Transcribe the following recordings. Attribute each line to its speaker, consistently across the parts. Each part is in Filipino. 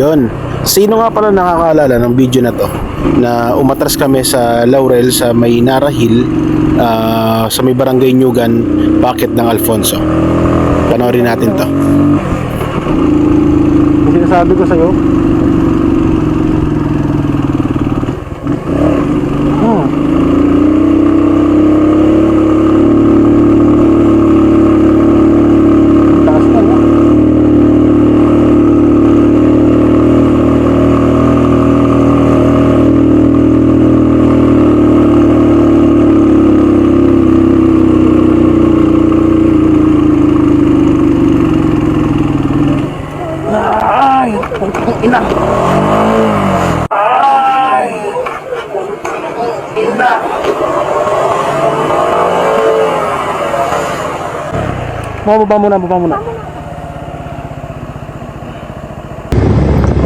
Speaker 1: Yon. Sino nga pala nakakaalala ng video na to? Na umatras kami sa Laurel sa may Nara Hill ah, sa may barangay Nyugan, Bakit ng Alfonso. Panoorin natin to. Sinasabi ko sa'yo, Mababa muna, baba muna.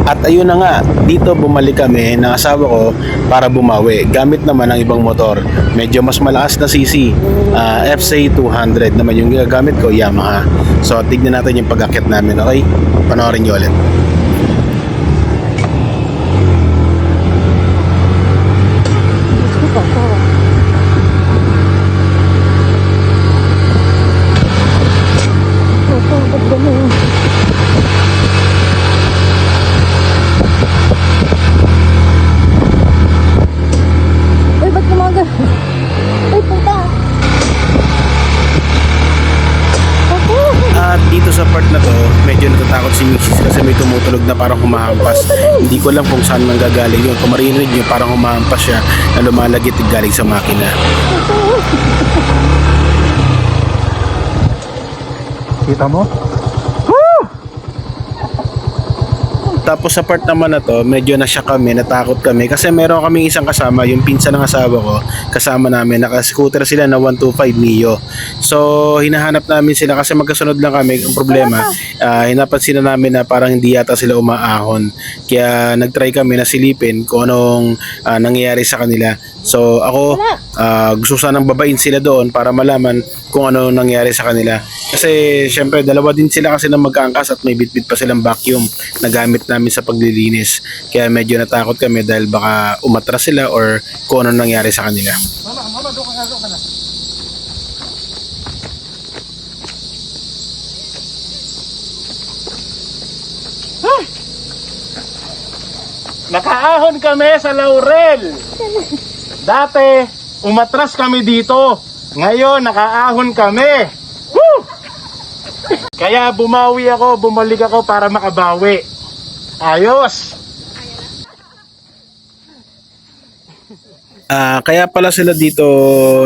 Speaker 1: At ayun na nga, dito bumalik kami ng asawa ko para bumawi. Gamit naman ang ibang motor. Medyo mas malakas na CC. ah, FCA 200 naman yung ginagamit ko, Yamaha. So tignan natin yung pag-akit namin, okay? Panoorin nyo ulit.
Speaker 2: Uy, ba't kumagal? Uy, puta!
Speaker 1: At dito sa part na to, medyo natatakot si Mrs. kasi may tumutulog na parang humahampas. Hindi ko alam kung saan manggagaling yun. Kung marinig nyo, parang humahampas siya na lumalagit galing sa makina. Kita mo? Tapos sa part naman na to, medyo na siya kami, natakot kami kasi meron kaming isang kasama, yung pinsan ng asawa ko, kasama namin, naka-scooter sila na 125 Mio. So, hinahanap namin sila kasi magkasunod lang kami. Ang problema, uh, hinapansin na namin na parang hindi yata sila umaahon. Kaya nagtry kami na silipin kung anong ah, nangyayari sa kanila. So, ako, ah, gusto sanang babain sila doon para malaman kung ano nangyari sa kanila. Kasi, syempre, dalawa din sila kasi na magkaangkas at may bitbit pa silang vacuum na gamit namin sa paglilinis. Kaya medyo natakot kami dahil baka umatras sila or kung ano nangyari sa kanila.
Speaker 3: Nakaahon kami sa Laurel. Dati, umatras kami dito. Ngayon, nakaahon kami. Woo! Kaya bumawi ako, bumalik ako para makabawi. Ayos!
Speaker 1: Ah, kaya pala sila dito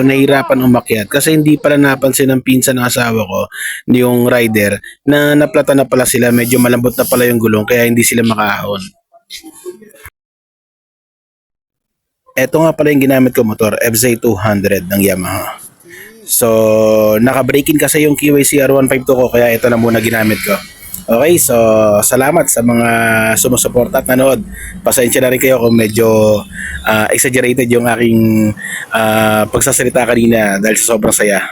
Speaker 1: nahirapan umakyat kasi hindi pala napansin ng pinsan ng asawa ko yung rider na naplata na pala sila medyo malambot na pala yung gulong kaya hindi sila makaahon. Ito nga pala yung ginamit ko motor, FZ 200 ng Yamaha. So, naka-break-in kasi yung QAC R152 ko kaya ito na muna ginamit ko. Okay, so salamat sa mga sumusuporta at nanood. Pasensya na rin kayo kung medyo ah, exaggerated yung aking ah, pagsasalita kanina dahil sa sobrang saya.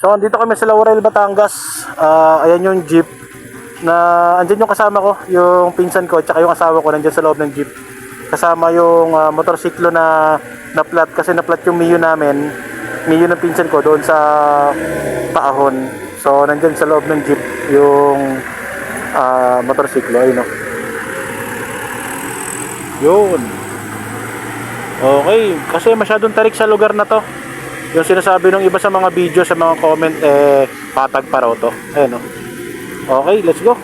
Speaker 1: So, andito kami sa Laurel, Batangas. Ah, ayan yung jeep na andyan yung kasama ko, yung pinsan ko, tsaka yung asawa ko nandyan sa loob ng jeep. Kasama yung ah, motorsiklo na na plat kasi na plat yung Mio namin. Mio ng pinsan ko doon sa Paahon. So, nandyan sa loob ng jeep yung ah, motorsiklo. Ayun o. Yun. Okay. Kasi masyadong tarik sa lugar na to. Yung sinasabi ng iba sa mga video, sa mga comment, eh, patag pa raw to. Ayun o. Okay, let's go.